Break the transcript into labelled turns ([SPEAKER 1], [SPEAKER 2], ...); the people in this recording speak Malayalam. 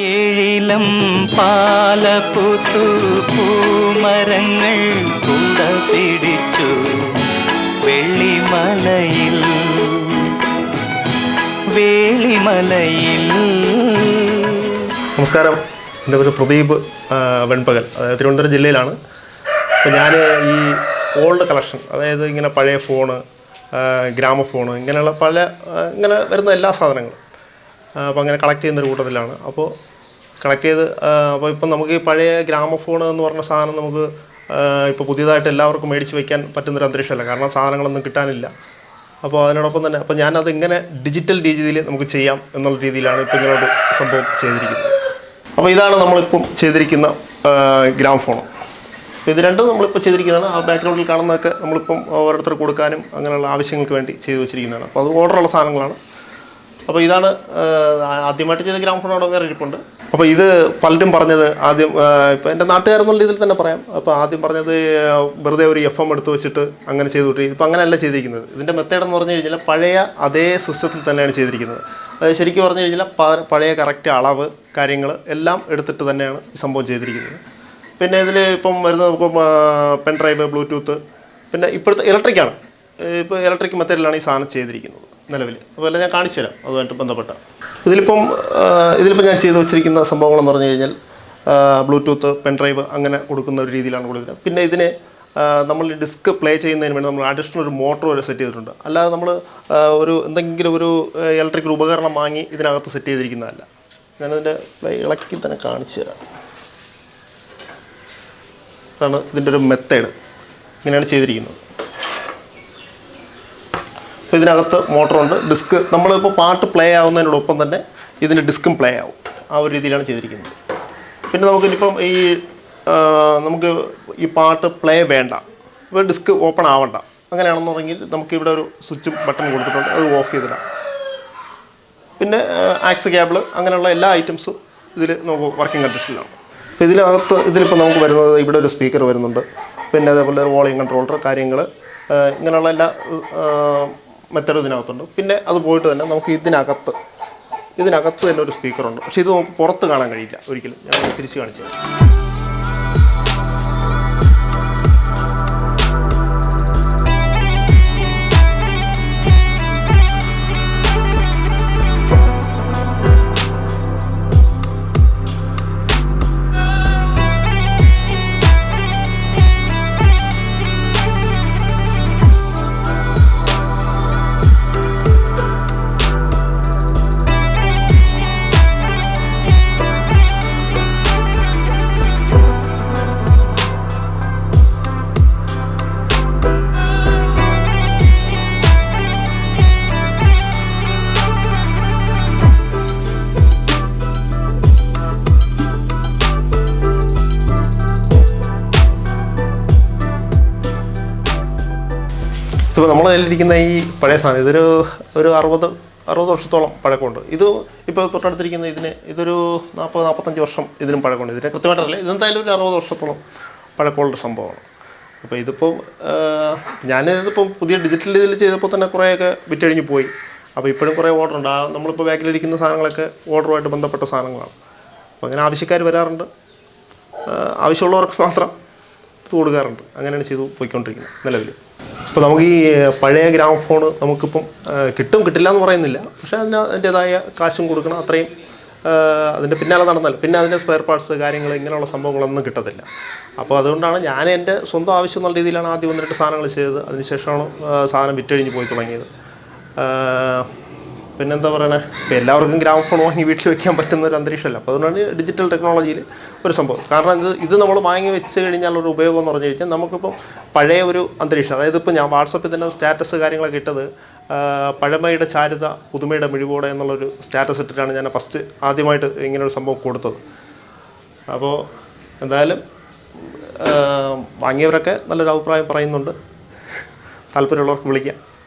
[SPEAKER 1] ഏഴിലം പാലപുത്തു പൂമരങ്ങൾ കുട പിടിച്ചു വെള്ളിമലയിൽ വേളിമലയിൽ.
[SPEAKER 2] നമസ്കാരം. എന്റെ പേര് പ്രദീപ് വെൺപകൽ. അതായത് തിരുവനന്തപുരം ജില്ലയിലാണ്. അപ്പോൾ ഞാൻ ഈ ഓൾഡ് കളക്ഷൻ അതായത് ഇങ്ങനെ പഴയ ഫോണ് ഗ്രാമഫോണ് ഇങ്ങനെയുള്ള പല ഇങ്ങനെ വരുന്ന എല്ലാ സാധനങ്ങളും. അപ്പോൾ അങ്ങനെ കളക്ട് ചെയ്യുന്ന ഒരു കൂട്ടത്തിലാണ്. അപ്പോൾ കളക്ട് ചെയ്ത് അപ്പോൾ ഇപ്പം നമുക്ക് ഈ പഴയ ഗ്രാമഫോൺ എന്ന് പറഞ്ഞ സാധനം നമുക്ക് ഇപ്പോൾ പുതിയതായിട്ട് എല്ലാവർക്കും മേടിച്ച് വയ്ക്കാൻ പറ്റുന്നൊരു അന്തരീക്ഷമല്ല. കാരണം സാധനങ്ങളൊന്നും കിട്ടാനില്ല. അപ്പോൾ അതിനോടൊപ്പം തന്നെ അപ്പോൾ ഞാനത് ഇങ്ങനെ ഡിജിറ്റൽ രീതിയിൽ നമുക്ക് ചെയ്യാം എന്നുള്ള രീതിയിലാണ് ഇപ്പോൾ ഇങ്ങനൊരു സംഭവം ചെയ്തിരിക്കുന്നത്. അപ്പോൾ ഇതാണ് നമ്മളിപ്പം ചെയ്തിരിക്കുന്ന ഗ്രാം ഫോൺ ഇത് രണ്ടും നമ്മളിപ്പോൾ ചെയ്തിരിക്കുന്നതാണ്. ആ ബാക്ക്ഗ്രൗണ്ടിൽ കാണുന്നതൊക്കെ നമ്മളിപ്പം ഓരോരുത്തർ കൊടുക്കാനും അങ്ങനെയുള്ള ആവശ്യങ്ങൾക്ക് വേണ്ടി ചെയ്തു വെച്ചിരിക്കുന്നതാണ്. അപ്പോൾ അത് ഓർഡറുള്ള സാധനങ്ങളാണ്. അപ്പോൾ ഇതാണ് ആദ്യമായിട്ട് ചെയ്ത ഗ്രാമഫോൺ അവിടെ വേറെ ഇരിപ്പുണ്ട്. അപ്പോൾ ഇത് പലരും പറഞ്ഞത് ആദ്യം ഇപ്പോൾ എന്റെ നാട്ടുകാരെന്നുള്ള രീതിയിൽ തന്നെ പറയാം. അപ്പോൾ ആദ്യം പറഞ്ഞത് വെറുതെ ഒരു എഫ് എം എടുത്ത് വെച്ചിട്ട് അങ്ങനെ ചെയ്തു കിട്ടി ഇപ്പോൾ അങ്ങനെയല്ല ചെയ്തിരിക്കുന്നത്. ഇതിന്റെ മെത്തേഡ് എന്ന് പറഞ്ഞു കഴിഞ്ഞാൽ പഴയ അതേ സിസ്റ്റത്തിൽ തന്നെയാണ് ചെയ്തിരിക്കുന്നത്. അതായത് ശരിക്കും പറഞ്ഞു കഴിഞ്ഞാൽ പഴയ കറക്റ്റ് അളവ് കാര്യങ്ങൾ എല്ലാം എടുത്തിട്ട് തന്നെയാണ് ഈ സംഭവം ചെയ്തിരിക്കുന്നത്. പിന്നെ ഇതിൽ ഇപ്പം നമുക്ക് പെൻ ഡ്രൈവ് ബ്ലൂടൂത്ത് പിന്നെ ഇപ്പോഴത്തെ ഇലക്ട്രിക്കാണ് ഇപ്പോൾ ഇലക്ട്രിക് മെത്തേഡിലാണ് ഈ സാധനം ചെയ്തിരിക്കുന്നത്. നിലവിൽ. അതുപോലെ ഞാൻ കാണിച്ചു തരാം. അതുമായിട്ട് ബന്ധപ്പെട്ട. ഇതിലിപ്പം ഇതിലിപ്പം ഞാൻ ചെയ്തു വെച്ചിരിക്കുന്ന സംഭവങ്ങളെന്ന് പറഞ്ഞു കഴിഞ്ഞാൽ ബ്ലൂടൂത്ത് പെൻ ഡ്രൈവ് അങ്ങനെ കൊടുക്കുന്ന ഒരു രീതിയിലാണ് കൊടുക്കുന്നത് പിന്നെ ഇതിന് നമ്മൾ ഡിസ്ക് പ്ലേ ചെയ്യുന്നതിന് വേണ്ടി നമ്മൾ അഡീഷണൽ ഒരു മോട്ടർ വരെ സെറ്റ് ചെയ്തിട്ടുണ്ട്. അല്ലാതെ നമ്മൾ ഒരു എന്തെങ്കിലും ഒരു ഇലക്ട്രിക് ഉപകരണം വാങ്ങി ഇതിനകത്ത് സെറ്റ് ചെയ്തിരിക്കുന്നതല്ല. ഞാനതിന്റെ ഇളക്കി തന്നെ കാണിച്ചു തരാം. അതാണ് ഇതിന്റെ ഒരു മെത്തേഡ് ഇങ്ങനെയാണ് ചെയ്തിരിക്കുന്നത്. അപ്പോൾ ഇതിനകത്ത് മോട്ടറുണ്ട്. ഡിസ്ക് നമ്മളിപ്പോൾ പാട്ട് പ്ലേ ആവുന്നതിനോടൊപ്പം തന്നെ ഇതിന് ഡിസ്കും പ്ലേ ആവും. ആ ഒരു രീതിയിലാണ് ചെയ്തിരിക്കുന്നത്. പിന്നെ നമുക്കിനിപ്പം ഈ നമുക്ക് ഈ പാട്ട് പ്ലേ വേണ്ട. ഇപ്പോൾ ഡിസ്ക് ഓപ്പൺ ആവണ്ട. അങ്ങനെയാണെന്നുണ്ടെങ്കിൽ നമുക്കിവിടെ ഒരു സ്വിച്ച് ബട്ടൺ കൊടുത്തിട്ടുണ്ട്. അത് ഓഫ് ചെയ്തിടാം. പിന്നെ ആക്സ് കേബിൾ അങ്ങനെയുള്ള എല്ലാ ഐറ്റംസും ഇതിൽ നമുക്ക് വർക്കിംഗ് കണ്ടീഷനിലാണ് അപ്പോൾ ഇതിനകത്ത് ഇതിലിപ്പോൾ നമുക്ക് വരുന്നത് ഇവിടെ ഒരു സ്പീക്കർ വരുന്നുണ്ട്. പിന്നെ അതേപോലെ വോളിയം കൺട്രോളർ കാര്യങ്ങൾ ഇങ്ങനെയുള്ള എല്ലാ മെത്തഡ് ഇതിനകത്തുണ്ട്. പിന്നെ അത് പോയിട്ട് തന്നെ നമുക്ക് ഇതിനകത്ത് ഇതിനകത്ത് തന്നെ ഒരു സ്പീക്കറുണ്ട് പക്ഷേ ഇത് നമുക്ക് പുറത്ത് കാണാൻ കഴിയില്ല ഒരിക്കലും. ഞാൻ തിരിച്ച് കാണിച്ചു ഇപ്പോൾ നമ്മൾ കയ്യിലിരിക്കുന്ന ഈ പഴയ സാധനം ഇതൊരു ഒരു അറുപത് അറുപത് വർഷത്തോളം പഴക്കമുണ്ട്. ഇത് ഇപ്പോൾ തൊട്ടടുത്തിരിക്കുന്ന ഇതിന് ഇതൊരു നാൽപ്പത് നാൽപ്പത്തഞ്ച് വർഷം ഇതിനും പഴക്കമുണ്ട്. ഇതിനെ കൃത്യമായിട്ടറിയില്ല. ഇതെന്തായാലും ഒരു അറുപത് വർഷത്തോളം പഴക്കമുള്ള സംഭവമാണ്. അപ്പോൾ ഇതിപ്പോൾ ഞാനിതിപ്പോൾ പുതിയ ഡിജിറ്റൽ ഇതിൽ ചെയ്തപ്പോൾ തന്നെ കുറേയൊക്കെ വിറ്റഴിഞ്ഞ് പോയി. അപ്പോൾ ഇപ്പോഴും കുറേ ഓർഡർ ഉണ്ട്. ആ നമ്മളിപ്പോൾ ബാക്കിലിരിക്കുന്ന സാധനങ്ങളൊക്കെ ഓർഡറുമായിട്ട് ബന്ധപ്പെട്ട സാധനങ്ങളാണ്. അപ്പോൾ അങ്ങനെ ആവശ്യക്കാർ വരാറുണ്ട്. ആവശ്യമുള്ളവർക്ക് മാത്രം കൊടുക്കാറുണ്ട്. അങ്ങനെയാണ് ചെയ്തു പോയിക്കൊണ്ടിരിക്കുന്നത് നിലവിൽ ഇപ്പോൾ നമുക്ക് ഈ പഴയ ഗ്രാമ ഫോൺ നമുക്കിപ്പം കിട്ടും കിട്ടില്ല എന്ന് പറയുന്നില്ല. പക്ഷേ അതിന് അതിന്റേതായ കാശും കൊടുക്കണം. അത്രയും അതിന്റെ പിന്നാലെ നടന്നാൽ പിന്നെ അതിന്റെ സ്പെയർ പാർട്സ് കാര്യങ്ങൾ ഇങ്ങനെയുള്ള സംഭവങ്ങളൊന്നും കിട്ടത്തില്ല. അപ്പോൾ അതുകൊണ്ടാണ് ഞാൻ എന്റെ സ്വന്തം ആവശ്യം എന്നുള്ള രീതിയിലാണ് ആദ്യം വന്നിട്ട് സാധനങ്ങൾ ചെയ്തത്. അതിനുശേഷമാണ് സാധനം വിറ്റഴിഞ്ഞ് പോയി തുടങ്ങിയത്. പിന്നെന്താ പറയണേ? ഇപ്പോൾ എല്ലാവർക്കും ഗ്രാമ ഫോൺ വാങ്ങി വീട്ടിൽ വെക്കാൻ പറ്റുന്ന ഒരു അന്തരീക്ഷമല്ല. അപ്പോൾ അതുകൊണ്ടാണ് ഡിജിറ്റൽ ടെക്നോളജിയിൽ ഒരു സംഭവം. കാരണം ഇത് ഇത് നമ്മൾ വാങ്ങി വെച്ച് കഴിഞ്ഞാൽ ഒരു ഉപയോഗം എന്ന് പറഞ്ഞു കഴിഞ്ഞാൽ നമുക്കിപ്പം പഴയ ഒരു അന്തരീക്ഷം അതായത് ഇപ്പോൾ ഞാൻ വാട്സപ്പിൽ തന്നെ സ്റ്റാറ്റസ് കാര്യങ്ങളൊക്കെ ഇട്ടത് പഴമയുടെ ചാരുത പുതുമയുടെ മിഴിവോടെ എന്നുള്ളൊരു സ്റ്റാറ്റസ് ഇട്ടിട്ടാണ് ഞാൻ ഫസ്റ്റ് ആദ്യമായിട്ട് ഇങ്ങനെ ഒരു സംഭവം കൊടുത്തത്. അപ്പോൾ എന്തായാലും വാങ്ങിയവരൊക്കെ നല്ലൊരു അഭിപ്രായം പറയുന്നുണ്ട്. താല്പര്യമുള്ളവർക്ക് വിളിക്കാം.